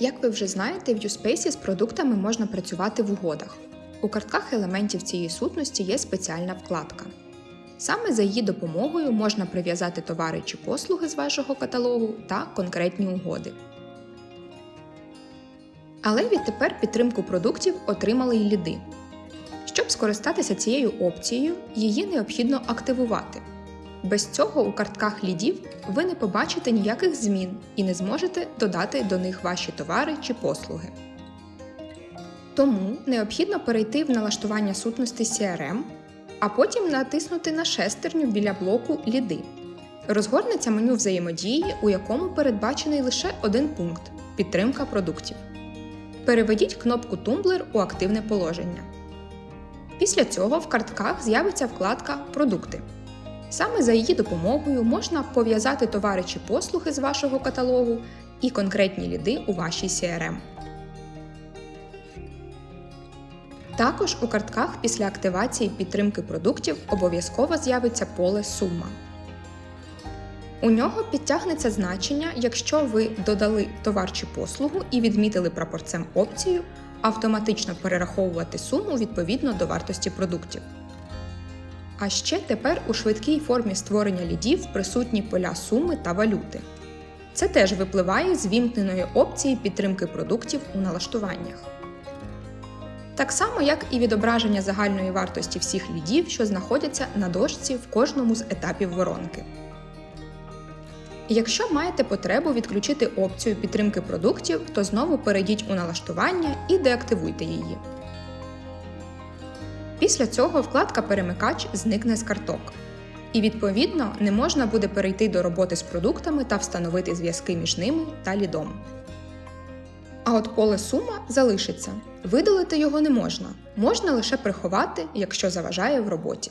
Як ви вже знаєте, в USpace з продуктами можна працювати в угодах. У картках елементів цієї сутності є спеціальна вкладка. Саме за її допомогою можна прив'язати товари чи послуги з вашого каталогу та конкретні угоди. Але відтепер підтримку продуктів отримали й ліди. Щоб скористатися цією опцією, її необхідно активувати. Без цього у картках лідів ви не побачите ніяких змін і не зможете додати до них ваші товари чи послуги. Тому необхідно перейти в налаштування сутності CRM, а потім натиснути на шестерню біля блоку Ліди. Розгорнеться меню взаємодії, у якому передбачений лише один пункт підтримка продуктів. Переведіть кнопку Тумблер у активне положення. Після цього в картках з'явиться вкладка Продукти. Саме за її допомогою можна пов'язати товари чи послуги з вашого каталогу і конкретні ліди у вашій CRM. Також у картках після активації підтримки продуктів обов'язково з'явиться поле Сума. У нього підтягнеться значення, якщо ви додали товар чи послугу і відмітили прапорцем опцію автоматично перераховувати суму відповідно до вартості продуктів. А ще тепер у швидкій формі створення лідів присутні поля суми та валюти. Це теж випливає з вімкненої опції підтримки продуктів у налаштуваннях. Так само, як і відображення загальної вартості всіх лідів, що знаходяться на дошці в кожному з етапів воронки. Якщо маєте потребу відключити опцію підтримки продуктів, то знову перейдіть у налаштування і деактивуйте її. Після цього вкладка Перемикач зникне з карток. І відповідно не можна буде перейти до роботи з продуктами та встановити зв'язки між ними та лідом. А от поле сума залишиться. Видалити його не можна, можна лише приховати, якщо заважає в роботі.